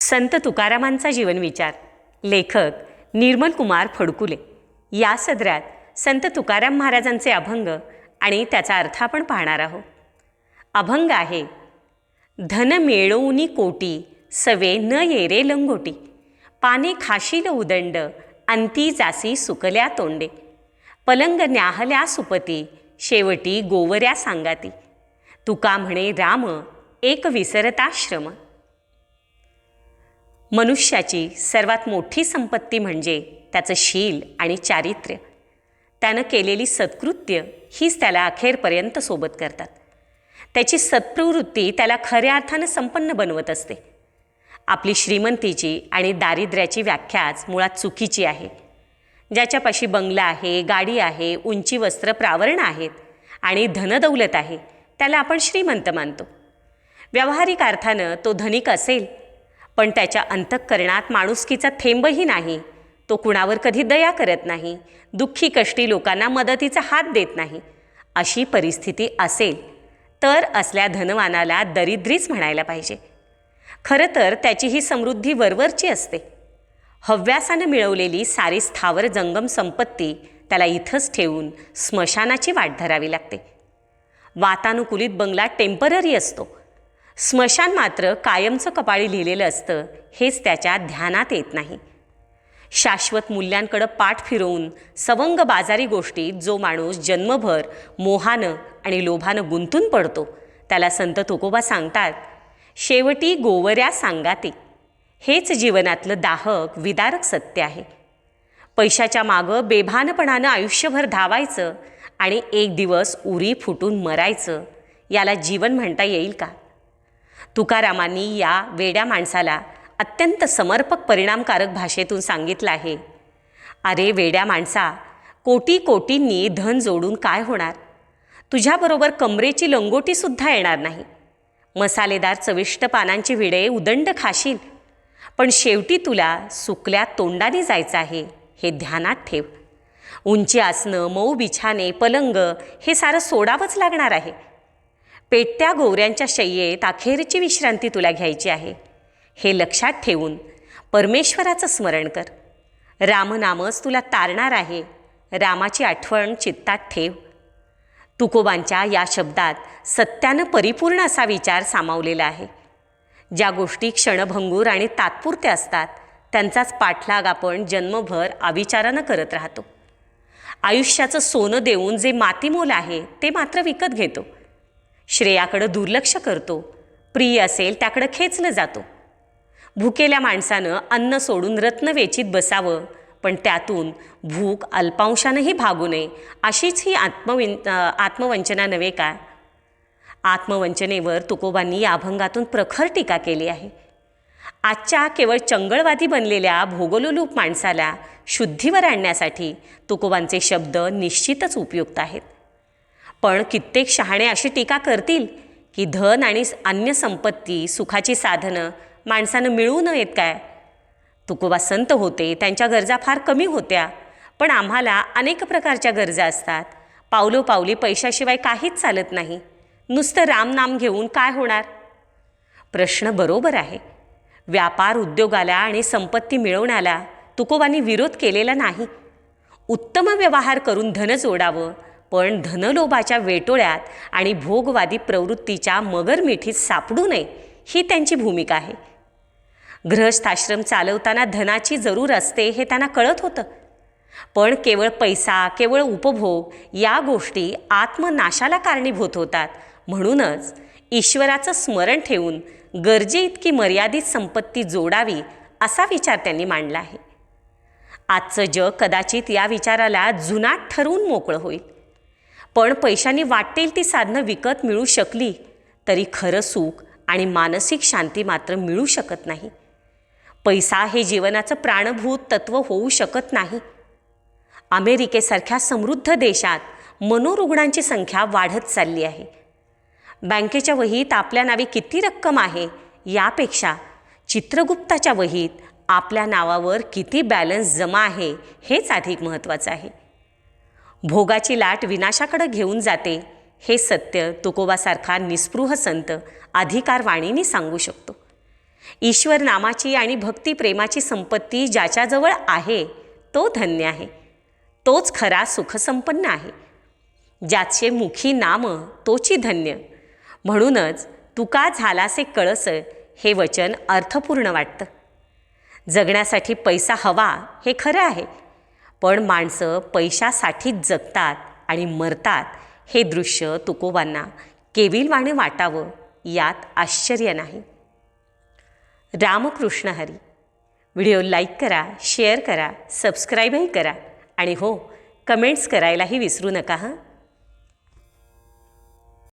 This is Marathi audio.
संत तुकारामांचा जीवनविचार लेखक निर्मल कुमार फडकुले. या सदऱ्यात संत तुकाराम महाराजांचे अभंग आणि त्याचा अर्थ आपण पाहणार आहोत. अभंग आहे धन मिळवूनी कोटी सवे न येरे लंगोटी. पाने खाशील उदंड अंती जासी सुकल्या तोंडे. पलंग न्याहल्या सुपती शेवटी गोवऱ्या सांगाती. तुका म्हणे राम एक विसरताश्रम मनुष्याची सर्वात मोठी संपत्ती म्हणजे त्याचं शील आणि चारित्र्य. त्यानं केलेली सत्कृत्य हीच त्याला अखेरपर्यंत सोबत करतात. त्याची सत्प्रवृत्ती त्याला खऱ्या अर्थानं संपन्न बनवत असते. आपली श्रीमंतीची आणि दारिद्र्याची व्याख्याच मुळात चुकीची आहे. ज्याच्यापाशी बंगला आहे गाडी आहे उंची वस्त्र प्रावरण आहेत आणि धनदौलत आहे त्याला आपण श्रीमंत मानतो. व्यावहारिक अर्थानं तो धनिक असेल पण त्याच्या अंतःकरणात माणुसकीचा थेंबही नाही. तो कुणावर कधी दया करत नाही. दुःखी कष्टी लोकांना मदतीचा हात देत नाही. अशी परिस्थिती असेल तर असल्या धनवानाला दरिद्रीच म्हणायला पाहिजे. खरं तर त्याची ही समृद्धी वरवरची असते. हव्यासानं मिळवलेली सारी स्थावर जंगम संपत्ती त्याला इथंच ठेवून स्मशानाची वाट धरावी लागते. वातानुकूलित बंगला टेंपररी असतो. स्मशान मात्र कायमचं कपाळी लिहिलेलं असतं हेच त्याच्या ध्यानात येत नाही. शाश्वत मूल्यांकडं पाठ फिरवून सवंग बाजारी गोष्टीत जो माणूस जन्मभर मोहानं आणि लोभानं गुंतून पडतो त्याला संत तुकोबा सांगतात शेवटी गोवऱ्या सांगाते. हेच जीवनातलं दाहक विदारक सत्य आहे. पैशाच्या मागं बेभानपणानं आयुष्यभर धावायचं आणि एक दिवस उरी फुटून मरायचं याला जीवन म्हणता येईल का? तुकारामांनी या वेड्या माणसाला अत्यंत समर्पक परिणामकारक भाषेतून सांगितलं आहे. अरे वेड्या माणसा कोटी कोटींनी धन जोडून काय होणार? तुझ्याबरोबर कमरेची लंगोटीसुद्धा येणार नाही. मसालेदार चविष्ट पानांची विडे उदंड खाशील. पण शेवटी तुला सुकल्या तोंडाने जायचं आहे हे ध्यानात ठेव. उंची आसनं मऊ बिछाने पलंग हे सारं सोडावंच लागणार आहे. पेटत्या गोवऱ्यांच्या शय्येत अखेरची विश्रांती तुला घ्यायची आहे. हे लक्षात ठेवून परमेश्वराचं स्मरण कर. रामनामच तुला तारणार आहे. रामाची आठवण चित्तात ठेव. तुकोबांच्या या शब्दात सत्यानं परिपूर्ण असा विचार सामावलेला आहे. ज्या गोष्टी क्षणभंगूर आणि तात्पुरत्या असतात त्यांचाच पाठलाग आपण जन्मभर अविचारानं करत राहतो. आयुष्याचं सोनं देऊन जे मातीमोल आहे ते मात्र विकत घेतो. श्रेयाकडं दुर्लक्ष करतो. प्रिय असेल त्याकडं खेचलं जातो. भुकेल्या माणसानं अन्न सोडून रत्नवेचीत बसावं पण त्यातून भूक अल्पांशानंही भागू नये अशीच ही आत्मविन आत्मवंचना नव्हे का? आत्मवंचनेवर तुकोबांनी या अभंगातून प्रखर टीका केली आहे. आजच्या केवळ चंगळवादी बनलेल्या भोगोलोलूप माणसाला शुद्धीवर आणण्यासाठी तुकोबांचे शब्द निश्चितच उपयुक्त आहेत. पण कित्येक शहाणे अशी टीका करतील की धन आणि अन्य संपत्ती सुखाची साधनं माणसानं मिळू नयेत काय? तुकोबा संत होते त्यांच्या गरजा फार कमी होत्या. पण आम्हाला अनेक प्रकारच्या गरजा असतात. पावलोपावली पैशाशिवाय काहीच चालत नाही. नुसतं रामनाम घेऊन काय होणार? प्रश्न बरोबर आहे. व्यापार उद्योगाला आणि संपत्ती मिळवण्याला तुकोबांनी विरोध केलेला नाही. उत्तम व्यवहार करून धन जोडावं पण धनलोभाच्या वेटोळ्यात आणि भोगवादी प्रवृत्तीच्या मगरमिठीत सापडू नये ही त्यांची भूमिका आहे. गृहस्थाश्रम चालवताना धनाची जरूर असते हे त्यांना कळत होतं. पण केवळ पैसा केवळ उपभोग या गोष्टी आत्मनाशाला कारणीभूत होतात. म्हणूनच ईश्वराचं स्मरण ठेवून गरजे इतकी मर्यादित संपत्ती जोडावी असा विचार त्यांनी मांडला आहे. आजचं जग कदाचित या विचाराला जुनाट ठरवून मोकळं होईल. पण पैशांनी वाटेल ती साधनं विकत मिळू शकली तरी खरं सुख आणि मानसिक शांती मात्र मिळू शकत नाही. पैसा हे जीवनाचं प्राणभूत तत्त्व होऊ शकत नाही. अमेरिकेसारख्या समृद्ध देशात मनोरुग्णांची संख्या वाढत चालली आहे. बँकेच्या वहीत आपल्या नावे किती रक्कम आहे यापेक्षा चित्रगुप्ताच्या वहीत आपल्या नावावर किती बॅलन्स जमा आहे हेच अधिक महत्त्वाचं आहे. भोगाची लाट विनाशाकडे घेऊन जाते. हे सत्य तुकोबासारखा निस्पृह संत अधिकारवाणीने सांगू शकतो. ईश्वर नामाची आणि भक्ती प्रेमाची संपत्ती ज्याच्याजवळ आहे तो धन्य आहे. तोच खरा सुखसंपन्न आहे. ज्याचे मुखी नाम तोची धन्य. म्हणूनच तुका झालासे कळस हे वचन अर्थपूर्ण वाटतं. जगण्यासाठी पैसा हवा हे खरं आहे. पण माणसं पैशासाठीच जगतात आणि मरतात हे दृश्य तुकोबांना केविलवाणे वाटावं यात आश्चर्य नाही. रामकृष्ण हरी. व्हिडिओ लाईक करा शेअर करा सबस्क्राईबही करा आणि हो कमेंट्स करायलाही विसरू नका हां?